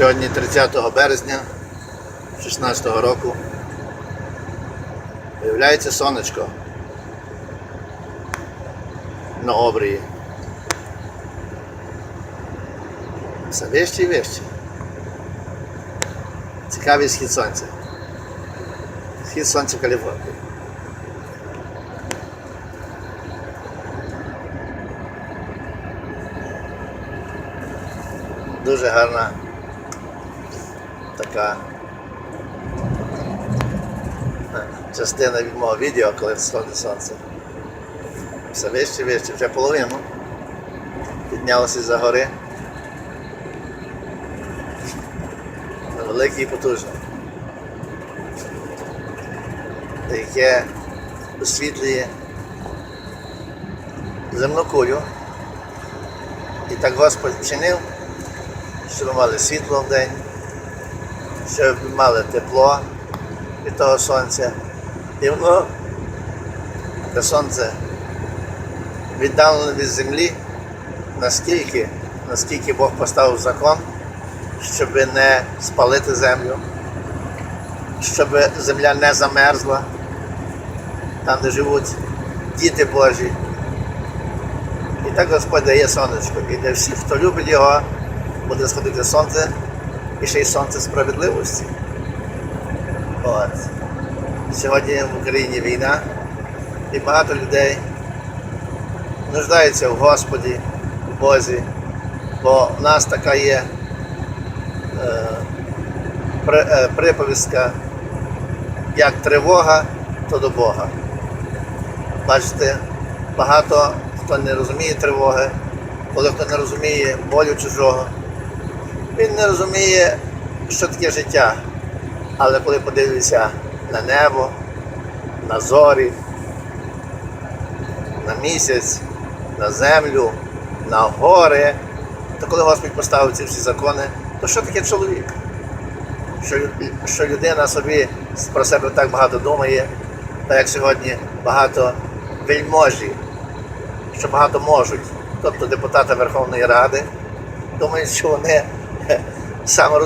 Сьогодні 30 березня 2016 року. Виявляється сонечко на обрії. Все вище і вище. Цікавий схід сонця. Схід сонця в Каліфорнії. Дуже гарна така частина від мого відео, коли сходить сонце. Все вище, вище, вже половину. Піднялося за гори. Великий і потужний. Яке освітлює земну кулю. І так Господь вчинив, щоб ми мали світло в день, щоб мали тепло від того сонця. І воно, те сонце віддалене від землі, наскільки, наскільки Бог поставив закон, щоб не спалити землю, щоб земля не замерзла, там, де живуть діти Божі. І так Господь дає сонечко. І для всіх, хто любить його, буде сходити сонце і ще й сонце справедливості. От. Сьогодні в Україні війна, і багато людей нуждаються в Господі, в Бозі, бо в нас така є е, е, приповістка, як тривога, то до Бога. Бачите, багато хто не розуміє тривоги, коли хто не розуміє болю чужого, він не розуміє, що таке життя. Але коли подивишся на небо, на зорі, на місяць, на землю, на гори, то коли Господь поставив ці всі закони, то що таке чоловік? Що, що людина собі про себе так багато думає, так як сьогодні багато вельможі, що багато можуть, тобто депутати Верховної Ради, думають, що вони саме.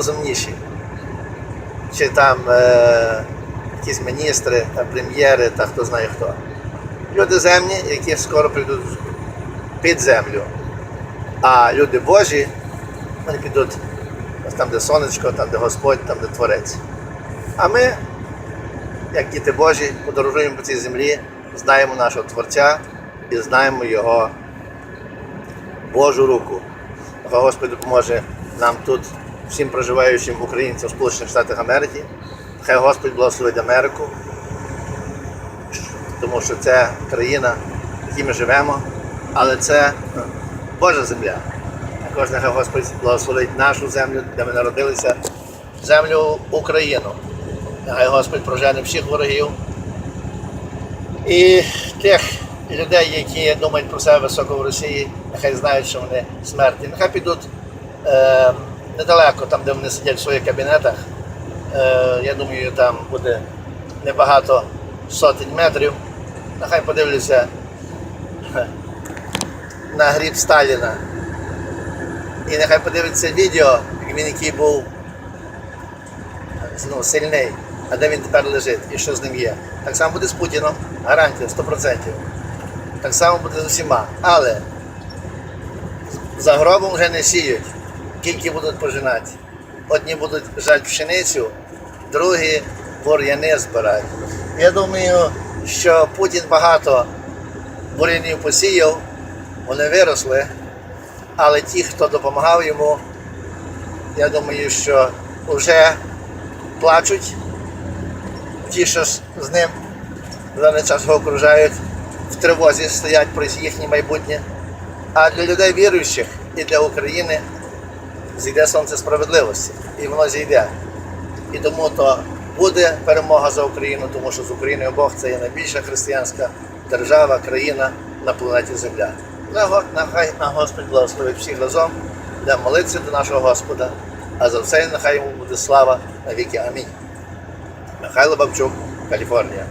Чи там е, якісь міністри, та прем'єри, та хто знає хто. Люди земні, які скоро прийдуть під землю. А люди Божі, вони підуть там, де сонечко, там, де Господь, там, де Творець. А ми, як діти Божі, подорожуємо по цій землі, знаємо нашого Творця і знаємо Його Божу руку. Господь допоможе нам тут, всім проживаючим українцям Сполучених Штатах Америки. Хай Господь благословить Америку, тому що це країна, в якій ми живемо, але це Божа земля. Також нехай Господь благословить нашу землю, де ми народилися, землю Україну. Нехай Господь прожене всіх ворогів. І тих людей, які думають про себе високо в Росії, нехай знають, що вони смертні. Нехай підуть е, недалеко, там, де вони сидять в своїх кабінетах. Е, я думаю, там буде небагато сотень метрів. Нехай подивляться хе, на гріб Сталіна. І нехай подивиться відео, як він який був ну, сильний, а де він тепер лежить і що з ним є. Так само буде з Путіном, гарантія 100%. Так само буде з усіма. Але за гробом вже не сіють, тільки будуть пожинати. Одні будуть жати пшеницю, другі бур'яни збирають. Я думаю, що Путін багато бур'янів посіяв, вони виросли, але ті, хто допомагав йому, я думаю, що вже плачуть, ті, що з ним даний час його окружають, в тривозі стоять про їхнє майбутнє. А для людей віруючих і для України зійде сонце справедливості. І воно зійде. І тому то буде перемога за Україну, тому що з Україною Бог це є найбільша християнська держава, країна на планеті Земля. Нехай на Господь благословить всіх разом, для молитися до нашого Господа, а за все нехай йому буде слава на віки. Амінь. Михайло Бабчук, Каліфорнія.